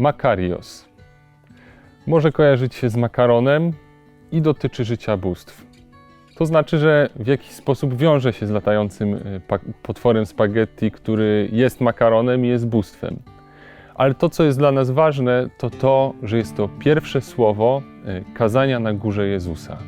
Makarios. Może kojarzyć się z makaronem i dotyczy życia bóstw. To znaczy, że w jakiś sposób wiąże się z latającym pa- potworem spaghetti, który jest makaronem i jest bóstwem. Ale to, co jest dla nas ważne, to to, że jest to pierwsze słowo y, kazania na górze Jezusa.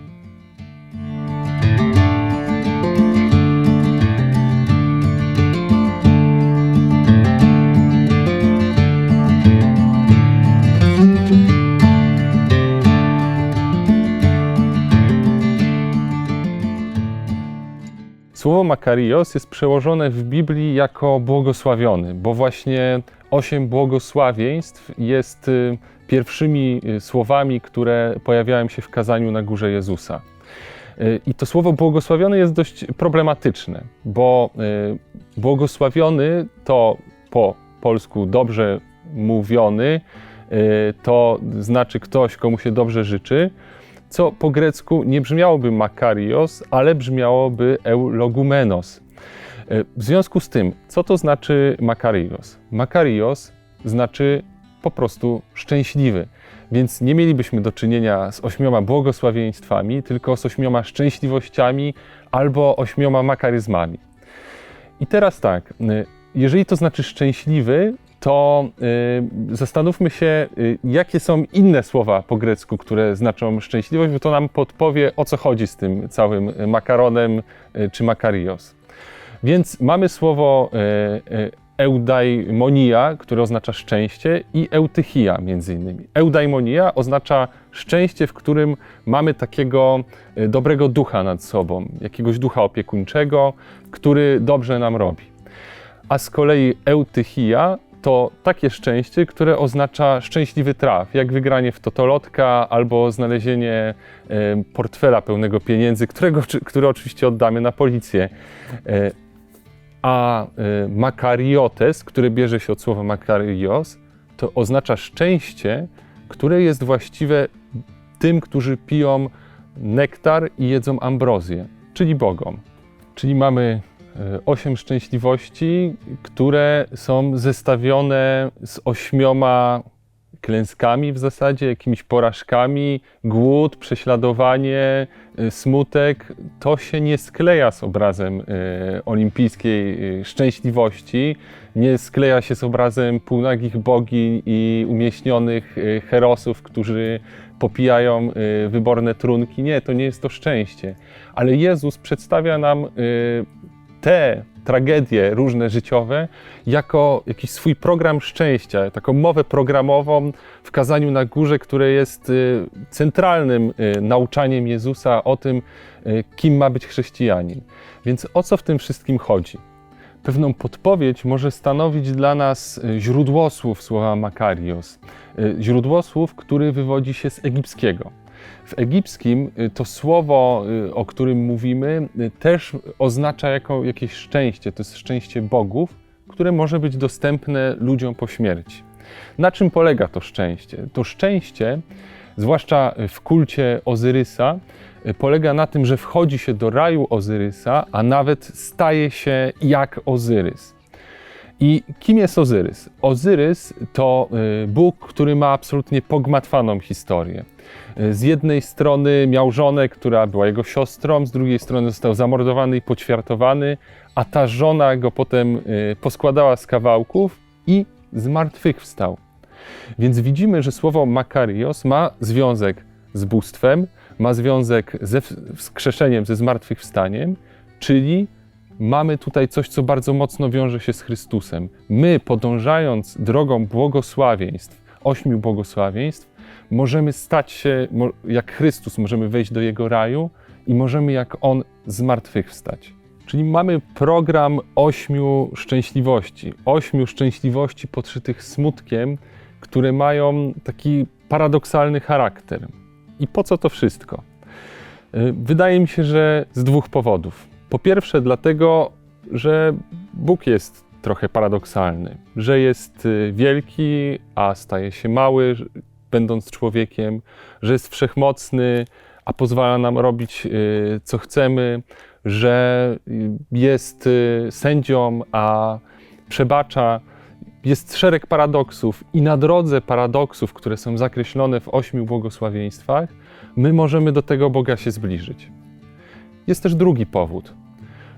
Słowo Makarios jest przełożone w Biblii jako błogosławiony, bo właśnie osiem błogosławieństw jest y, pierwszymi y, słowami, które pojawiają się w kazaniu na górze Jezusa. Y, I to słowo błogosławiony jest dość problematyczne, bo błogosławiony to po polsku dobrze mówiony, to znaczy ktoś, komu się dobrze życzy, co po grecku nie brzmiałoby makarios, ale brzmiałoby eulogumenos. E, W związku z tym, co to znaczy makarios? Makarios znaczy po prostu szczęśliwy. Więc nie mielibyśmy do czynienia z ośmioma błogosławieństwami, tylko z ośmioma szczęśliwościami albo ośmioma makaryzmami. I teraz tak, y, jeżeli to znaczy szczęśliwy, to y, zastanówmy się, y, jakie są inne słowa po grecku, które znaczą szczęśliwość, bo to nam podpowie, o co chodzi z tym całym makaronem y, czy makarios. Więc mamy słowo y, y, eudaimonia, które oznacza szczęście, i eutychia między innymi. Eudaimonia oznacza szczęście, w którym mamy takiego y, dobrego ducha nad sobą, jakiegoś ducha opiekuńczego, który dobrze nam robi. A z kolei eutychia to takie szczęście, które oznacza szczęśliwy traf, jak wygranie w totolotka albo znalezienie portfela pełnego pieniędzy, którego, który oczywiście oddamy na policję. E, A e, makariotes, który bierze się od słowa makarios, to oznacza szczęście, które jest właściwe tym, którzy piją nektar i jedzą ambrozję, czyli Bogom. Czyli mamy osiem szczęśliwości, które są zestawione z ośmioma klęskami w zasadzie, jakimiś porażkami, głód, prześladowanie, e, smutek. To się nie skleja z obrazem e, olimpijskiej e, szczęśliwości, nie skleja się z obrazem półnagich bogiń i umieśnionych e, herosów, którzy popijają e, wyborne trunki. Nie, to nie jest to szczęście. Ale Jezus przedstawia nam te tragedie różne życiowe jako jakiś swój program szczęścia, taką mowę programową w kazaniu na górze, które jest y, centralnym y, nauczaniem Jezusa o tym, y, kim ma być chrześcijanin. Więc o co w tym wszystkim chodzi? Pewną podpowiedź może stanowić dla nas y, źródłosłów słowa Makarios. Y, Źródłosłów, który wywodzi się z egipskiego. W egipskim y, to słowo, y, o którym mówimy, y, też oznacza jako jakieś szczęście. To jest szczęście bogów, które może być dostępne ludziom po śmierci. Na czym polega to szczęście? To szczęście, zwłaszcza w kulcie Ozyrysa, polega na tym, że wchodzi się do raju Ozyrysa, a nawet staje się jak Ozyrys. I kim jest Ozyrys? Ozyrys to y, Bóg, który ma absolutnie pogmatwaną historię. Y, Z jednej strony miał żonę, która była jego siostrą, z drugiej strony został zamordowany i poćwiartowany, a ta żona go potem y, poskładała z kawałków i zmartwychwstał. Więc widzimy, że słowo Makarios ma związek z bóstwem, ma związek ze wskrzeszeniem, ze zmartwychwstaniem, czyli mamy tutaj coś, co bardzo mocno wiąże się z Chrystusem. My, podążając drogą błogosławieństw, ośmiu błogosławieństw, możemy stać się jak Chrystus, możemy wejść do Jego raju i możemy jak On zmartwychwstać. Czyli mamy program ośmiu szczęśliwości, ośmiu szczęśliwości podszytych smutkiem, które mają taki paradoksalny charakter. I po co to wszystko? Wydaje mi się, że z dwóch powodów. Po pierwsze, dlatego, że Bóg jest trochę paradoksalny, że jest y, wielki, a staje się mały, będąc człowiekiem, że jest wszechmocny, a pozwala nam robić y, co chcemy, że y, jest sędzią, a przebacza. jest szereg paradoksów, i na drodze paradoksów, które są zakreślone w ośmiu błogosławieństwach, my możemy do tego Boga się zbliżyć. Jest też drugi powód.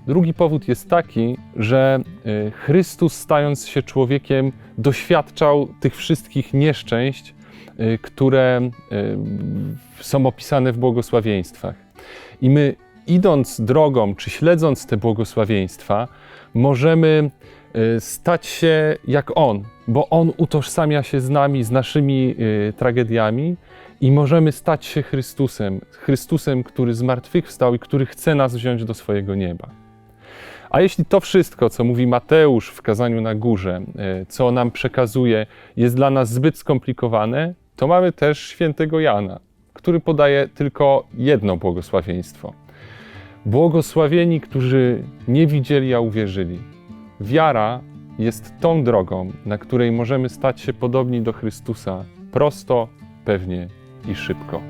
Drugi powód jest taki, że y, Chrystus, stając się człowiekiem, doświadczał tych wszystkich nieszczęść, y, które y, są opisane w błogosławieństwach. I my, idąc drogą, czy śledząc te błogosławieństwa, możemy stać się jak On, bo On utożsamia się z nami, z naszymi y, tragediami i możemy stać się Chrystusem, Chrystusem, który zmartwychwstał i który chce nas wziąć do swojego nieba. A jeśli to wszystko, co mówi Mateusz w kazaniu na górze, y, co nam przekazuje, jest dla nas zbyt skomplikowane, to mamy też świętego Jana, który podaje tylko jedno błogosławieństwo. Błogosławieni, którzy nie widzieli, a uwierzyli. Wiara jest tą drogą, na której możemy stać się podobni do Chrystusa prosto, pewnie i szybko.